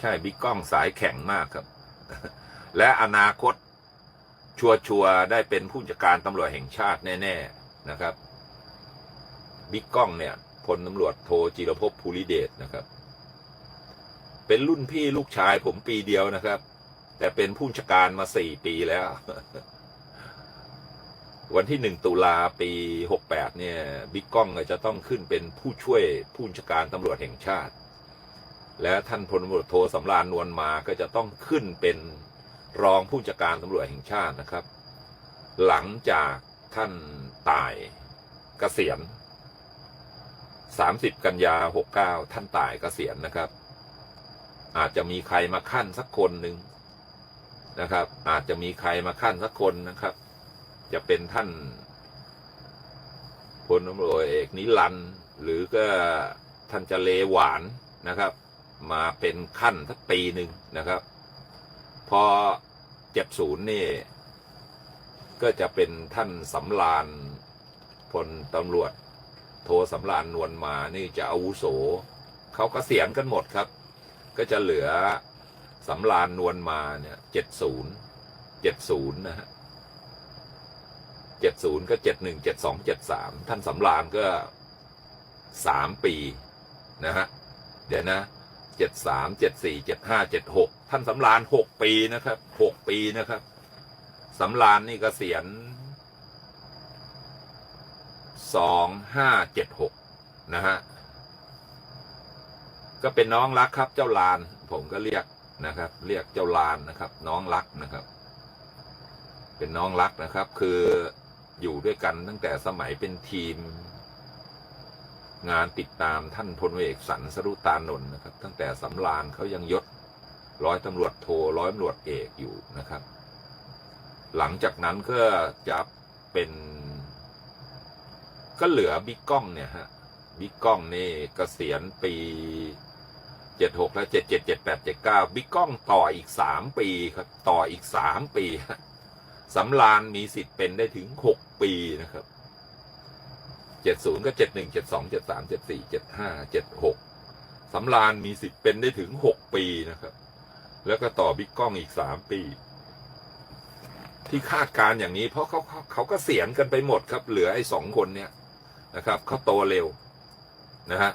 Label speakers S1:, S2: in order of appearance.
S1: ใช่บิ๊กก้องสายแข็งมากครับ และอนาคตชัวชัวร์ๆได้เป็นผู้จัดการตำรวจแห่งชาติแน่ ๆนะครับบิ๊กก้องเนี่ยพลตำรวจโทจิรภพภูริเดชนะครับ เป็นรุ่นพี่ลูกชายผมปีเดียวนะครับ แต่เป็นผู้จัดการมาสี่ปีแล้ว วันที่หนึ่งตุลาปีหกแปดเนี่ยบิ๊กก้องจะต้องขึ้นเป็นผู้ช่วยผู้จัดการตำรวจแห่งชาติ และท่านพลตำรวจโทสำราญนวลมาก็จะต้องขึ้นเป็นรองผู้จัดการตำรวจแห่งชาตินะครับ หลังจากท่านตายเกษียณ 30 กันยา 69 ท่านตายเกษียณนะครับ อาจจะมีใครมาขั้นสักคนหนึ่งนะครับ อาจจะมีใครมาขั้นสักคนนะครับ จะเป็นท่านพลตำรวจเอกนิรันหรือก็ท่านจะเลหวานนะครับ มาเป็นขั้นสักปีหนึ่งนะครับ พอเจ็ดศูนย์นี่ ก็จะเป็นท่านสำรานพลตำรวจ โทสำรานนวลมานี่จะอาวุโสเขาก็เสียณกันหมดครับ ก็จะเหลือสำรานนวลมาเนี่ยเจ็ดศูนย์เจ็ดศูนย์นะฮะเจ็ดศูนย์ก็เจ็ดหนึ่งเจ็ดสองเจ็ดสามท่านสำรานก็สามปีนะฮะ เดี๋ยวนะ เจ็ดสามเจ็ดสี่เจ็ดห้าเจ็ดหกท่านสำรานหกปีนะครับหกปีนะครับสำรานนี่กเกษียณสองห้าเจ็ดหกนะฮะก็เป็นน้องรักครับเจ้าลาน ผมก็เรียกนะครับ เรียกเจ้าลานนะครับ น้องรักนะครับ เป็นน้องรักนะครับ คืออยู่ด้วยกันตั้งแต่สมัยเป็นทีม งานติดตามท่านพลเอกสันสรุตานนท์นะครับ ตั้งแต่สำรานเขายังยศร้อยตำรวจโทร้อยตำรวจเอกอยู่นะครับ หลังจากนั้นก็จะเป็นก็เหลือบิ๊กก้องเนี่ยฮะบิ๊กก้องนี่เกษียณปีเจ็ดหกและเจ็ดเจ็ดเจ็ดแปดเจ็ดเก้าบิ๊กก้องต่ออีกสามปีครับ ต่ออีกสามปีสำรานมีสิทธิ์เป็นได้ถึงหกปีนะครับ เจ็ดศูนย์ก็เจ็ดหนึ่งเจ็ดสองเจ็ดสามเจ็ดสี่เจ็ดห้าเจ็ดหกสำรานมีสิทธิ์เป็นได้ถึงหกปีนะครับ แล้วก็ต่อบิ๊กก้องอีกสามปี ที่คาดการ์อย่างนี้ เพราะเขาเขาเขาก็เสียงกันไปหมดครับ เหลือไอ้สองคนเนี่ยนะครับเขาโตเร็วนะฮะ